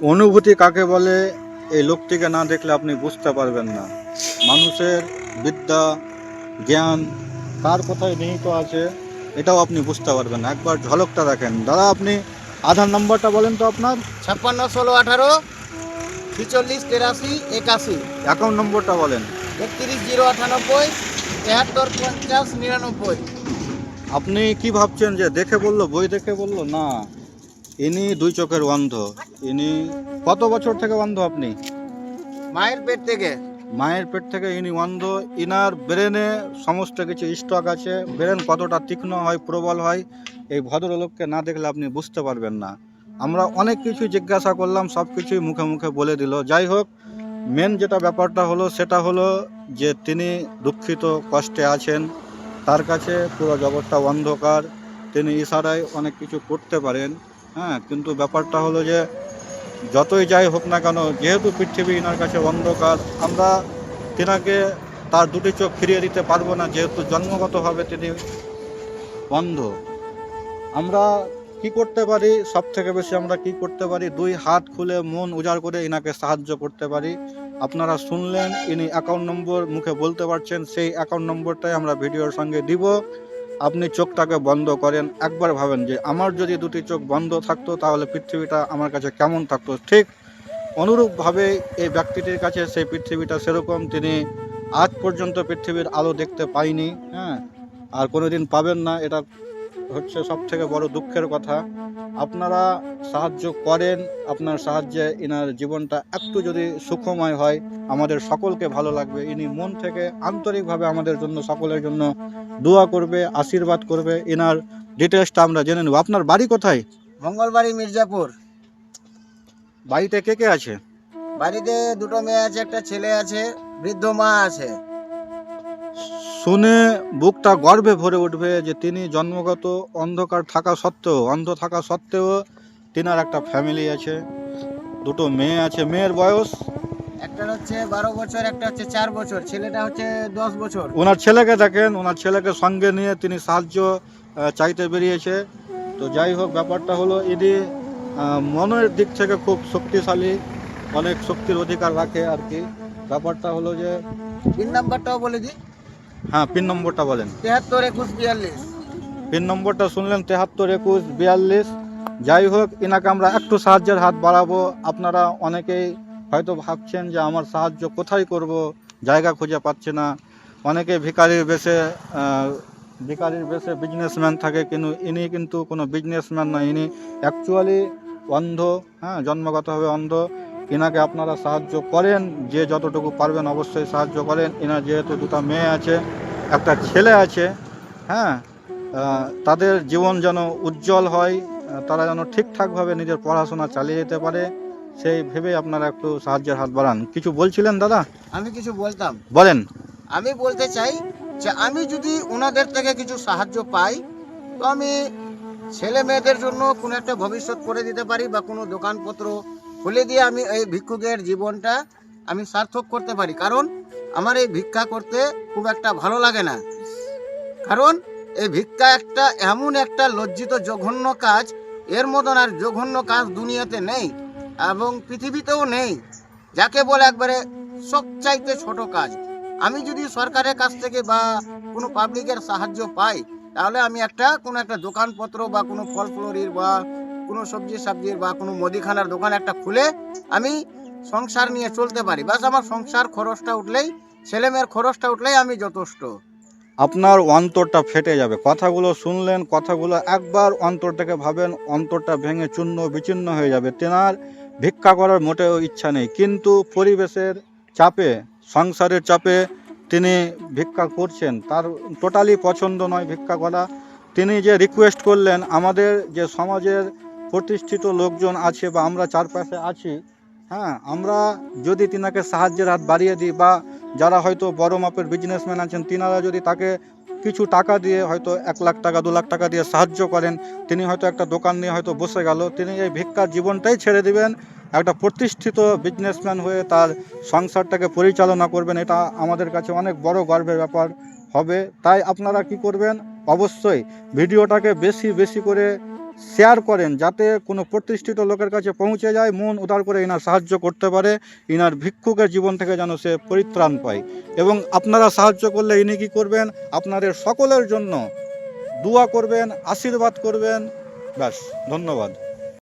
অনুভূতি কাকে বলে এই লোকটিকে না দেখলে আপনি বুঝতে পারবেন না। মানুষের বিদ্যা জ্ঞান কার কোথায় নিহিত আছে এটাও আপনি বুঝতে পারবেন না। একবার ঝলকটা দেখেন। দাদা আপনি আধার নম্বরটা বলেন তো আপনার? ছাপ্পান্ন ষোলো আঠারো ছিচল্লিশ তেরাশি একাশি। অ্যাকাউন্ট নম্বরটা বলেন। একত্রিশ জিরো আটানব্বই তেহাত্তর পঞ্চাশ নিরানব্বই। আপনি কি ভাবছেন যে দেখে বলল বই দেখে বলল? না। ইনি দুই চোখের অন্ধ। ইনি কত বছর থেকে অন্ধ আপনি? মায়ের পেট থেকে। মায়ের পেট থেকে ইনি অন্ধ। ইনার ব্রেনে সমস্ত কিছু স্টক আছে। ব্রেন কতটা তীক্ষ্ণ হয় প্রবল হয় এই ভদ্রলোককে না দেখলে আপনি বুঝতে পারবেন না। আমরা অনেক কিছু জিজ্ঞাসা করলাম সব কিছুই মুখে মুখে বলে দিল। যাই হোক মেন যেটা ব্যাপারটা হলো সেটা হলো যে তিনি দুঃখিত কষ্টে আছেন। তার কাছে পুরো জগৎটা অন্ধকার। তিনি ইশারায় অনেক কিছু করতে পারেন। হ্যাঁ কিন্তু ব্যাপারটা হলো যে যতই যাই হোক না কেন, যেহেতু পৃথিবী ইনার কাছে অন্ধকার, আমরা তিনাকে তার দুটি চোখ ফিরিয়ে দিতে পারব না, যেহেতু জন্মগতভাবে তিনি অন্ধ। আমরা কি করতে পারি? সব থেকে বেশি আমরা কি করতে পারি? দুই হাত খুলে মন উজাড় করে ইনাকে সাহায্য করতে পারি। আপনারা শুনলেন, ইনি অ্যাকাউন্ট নম্বর মুখে বলতে পারছেন, সেই অ্যাকাউন্ট নম্বরটাই আমরা ভিডিওর সঙ্গে দিব। আপনি চোখটাকে বন্ধ করেন, একবার ভাবেন যে আমার যদি দুটি চোখ বন্ধ থাকতো, তাহলে পৃথিবীটা আমার কাছে কেমন থাকতো? ঠিক অনুরূপভাবে এই ব্যক্তিটির কাছে সেই পৃথিবীটা সেরকম তিনি আজ পর্যন্ত পৃথিবীর আলো দেখতে পাইনি হ্যাঁ? আর কোনোদিন পাবেন না, এটা হচ্ছে সব থেকে বড় দুঃখের কথা। আপনারা সাহায্য করেন আপনার সাহায্যে ইনার জীবনটা একটু যদি সুখময় হয় আমাদের সকলকে ভালো লাগবে। ইনি মন থেকে আন্তরিকভাবে আমাদের জন্য সকলের জন্য দোয়া করবে আশীর্বাদ করবে। এনার ডিটেলসটা আমরা জেনে নেব। আপনার বাড়ি কোথায়? মঙ্গলবাড়ি মির্জাপুর। বাড়িতে কে কে আছে? বাড়িতে দুটো মেয়ে আছে একটা ছেলে আছে বৃদ্ধ মা আছে। শুনে বুকটা গর্বে ভরে উঠবে যে তিনি জন্মগত অন্ধকার থাকা সত্ত্বেও অন্ধ থাকা সত্ত্বেও তিনার একটা ফ্যামিলি আছে। দুটো মেয়ে আছে। মেয়ের বয়স? একটা হচ্ছে বারো বছর একটা হচ্ছে চার বছর। ছেলেটা হচ্ছে দশ বছর। ওনার ছেলেকে দেখেন ওনার ছেলেকে সঙ্গে নিয়ে তিনি সাহায্য চাইতে বেরিয়েছে। তো যাই হোক ব্যাপারটা হলো ইনি মনের দিক থেকে খুব শক্তিশালী অনেক শক্তির অধিকার রাখে আর কি। ব্যাপারটা হলো যে পিন নাম্বারটাও বলে দিই। হ্যাঁ পিন নম্বরটা বলেন। তেহাত্তর একুশ বিয়াল্লিশ। পিন নম্বরটা শুনলেন তেহাত্তর একুশ বিয়াল্লিশ। যাই হোক এনাকে আমরা একটু সাহায্যের হাত বাড়াবো। আপনারা অনেকেই হয়তো ভাবছেন যে আমার সাহায্য কোথায় করব জায়গা খুঁজে পাচ্ছে না। অনেকে ভিকারির বেশে ভিকারির বেশে বিজনেসম্যান থাকে কিন্তু ইনি কিন্তু কোনো বিজনেসম্যান নয় ইনি অ্যাকচুয়ালি অন্ধ হ্যাঁ জন্মগতভাবে অন্ধ। এনাকে আপনারা সাহায্য করেন যে যতটুকু পারবেন অবশ্যই সাহায্য করেন। এনার যেহেতু দুটো মেয়ে আছে একটা ছেলে আছে হ্যাঁ তাদের জীবন যেন উজ্জ্বল হয় তারা যেন ঠিকঠাকভাবে নিজের পড়াশোনা চালিয়ে যেতে পারে সেই ভেবে আপনারা একটু সাহায্যের হাত বাড়ান। কিছু বলছিলেন দাদা? আমি কিছু বলতাম। বলেন। আমি বলতে চাই যে আমি যদি ওনাদের থেকে কিছু সাহায্য পাই তো আমি ছেলে মেয়েদের জন্য কোনো একটা ভবিষ্যৎ করে দিতে পারি বা কোনো দোকানপত্র খুলে দিয়ে আমি এই ভিক্ষুকের জীবনটা আমি সার্থক করতে পারি। কারণ আমার এই ভিক্ষা করতে খুব একটা ভালো লাগে না। কারণ এই ভিক্ষা একটা এমন একটা লজ্জিত জঘন্য কাজ। এর মতন আর জঘন্য কাজ দুনিয়াতে নেই এবং পৃথিবীতেও নেই। যাকে বলে একবারে সব চাইতে ছোট কাজ। আমি যদি সরকারের কাছ থেকে বা কোনো পাবলিকের সাহায্য পাই, তাহলে আমি একটা কোনো একটা দোকানপত্র বা কোনো ফল ফ্লোরির বা কোনো সবজি সবজির বা কোনো মুদিখানার দোকান একটা খুলে আমি সংসার নিয়ে চলতে পারি। বাস আমার সংসার খরচটা উঠলেই, ছেলে মেয়ের খরচটা উঠলেই আমি যথেষ্ট। আপনার অন্তরটা ফেটে যাবে। কথাগুলো শুনলেন, কথাগুলো একবার অন্তরটাকে ভাবেন, অন্তরটা ভেঙে চূর্ণ বিচ্ছিন্ন হয়ে যাবে। তেনার ভিক্ষা করার মোটেও ইচ্ছা নেই। কিন্তু পরিবেশের চাপে, সংসারের চাপে তিনি ভিক্ষা করছেন। তার টোটালি পছন্দ নয় ভিক্ষা করা। তিনি যে রিকোয়েস্ট করলেন, আমাদের যে সমাজের প্রতিষ্ঠিত লোকজন আছে বা আমরা চারপাশে আছি হ্যাঁ আমরা যদি তিনাকে সাহায্যের হাত বাড়িয়ে দিই বা যারা হয়তো বড় মাপের বিজনেসম্যান আছেন, তিনারা যদি তাকে কিছু টাকা দিয়ে হয়তো এক লাখ টাকা, দু লাখ টাকা দিয়ে সাহায্য করেন, তিনি হয়তো একটা দোকান নিয়ে হয়তো বসে গেল, তিনি এই ভিক্ষার জীবনটাই ছেড়ে দিবেন। একটা প্রতিষ্ঠিত বিজনেসম্যান হয়ে তার সংসারটাকে পরিচালনা করবেন, এটা আমাদের কাছে অনেক বড় গর্বের ব্যাপার হবে। তাই আপনারা কি করবেন? অবশ্যই ভিডিওটাকে বেশি বেশি করে শেয়ার করেন যাতে কোনো প্রতিষ্ঠিত লোকের কাছে পৌঁছে যায়, মন উদার করে ইনার সাহায্য করতে পারে, ইনার ভিক্ষুকের জীবন থেকে যেন সে পরিত্রাণ পায়। এবং আপনারা সাহায্য করলে ইনি কী করবেন? আপনাদের সকলের জন্য দোয়া করবেন, আশীর্বাদ করবেন। ব্যাস, ধন্যবাদ।